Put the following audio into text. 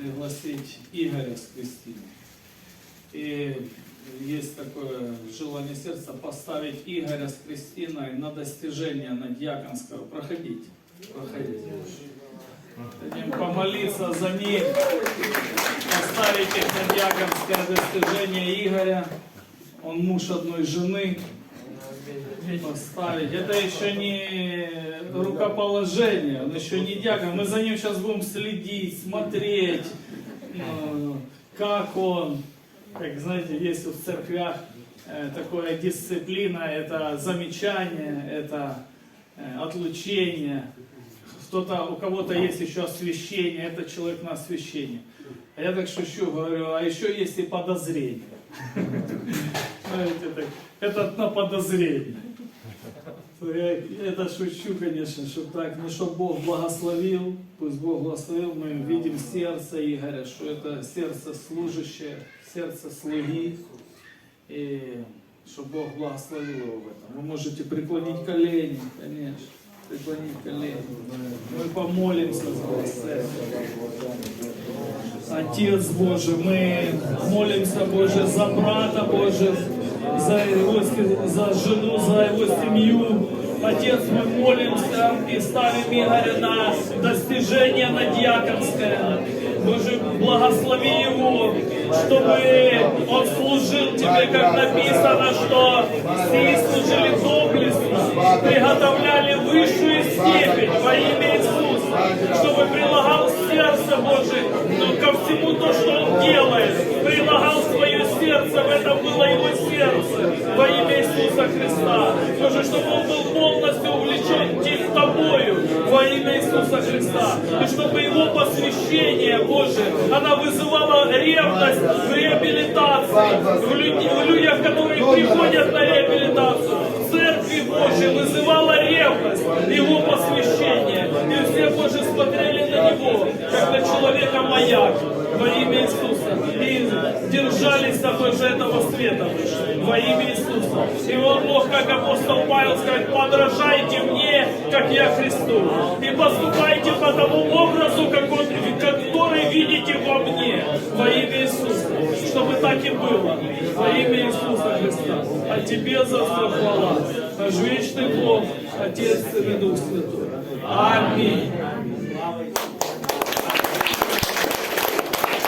пригласить Игоря с Кристиной. И есть такое желание сердца поставить Игоря с Кристиной на достижение, на дьяконского. Проходите, проходите. Хотим помолиться за них, поставить их на дьяконское достижение Игоря. Он муж одной жены. Поставить. Это еще не рукоположение, он еще не дьякон. Мы за ним сейчас будем следить, смотреть, э, как он, как знаете, есть в церквях э, такая дисциплина, это замечание, это э, отлучение. Кто-то, у кого-то есть еще освящение, этот человек на освящение. А я так шучу, говорю, а еще есть и подозрение. Знаете, так, этот на подозрение. Я это шучу, конечно, что так, ну что Бог благословил, пусть Бог благословил, мы видим сердце Игоря, что это сердце служащее, сердце слуги, и что Бог благословил его в этом. Вы можете преклонить колени, конечно, преклонить колени. Мы помолимся за вас. Отец Божий, мы молимся, Боже, за брата Божий, за его, за жену, за его семью. Отец, мы молимся и ставим Игоря на достижение на диаконское. Боже, благослови его, чтобы он служил Тебе, как написано, что все служили доблестно, высшую степень во имя Иисуса, чтобы прилагал сердце Божие ко всему то, что он делает, прилагал свое сердце, в этом было его сердце, во имя Иисуса Христа. Боже, чтобы он был полностью увлечен тобою, во имя Иисуса Христа. И чтобы его посвящение, Боже, она вызывала ревность в реабилитации, в, люди- в людях, которые приходят на реабилитацию. В церкви Божьей вызывала ревность его посвящение. И все, Боже, смотрели на него, как на человека маяк во имя Иисуса. И держались, Боже, этого света во имя Иисуса. И он мог, как апостол Павел, сказать, подражайте мне, как я Христу. И поступайте по тому образу, как он, который видите во мне, во имя Иисуса. Чтобы так и было, во имя Иисуса Христа. А Тебе за хвала. Наш вечный Бог, Отец и Дух Святой. Аминь.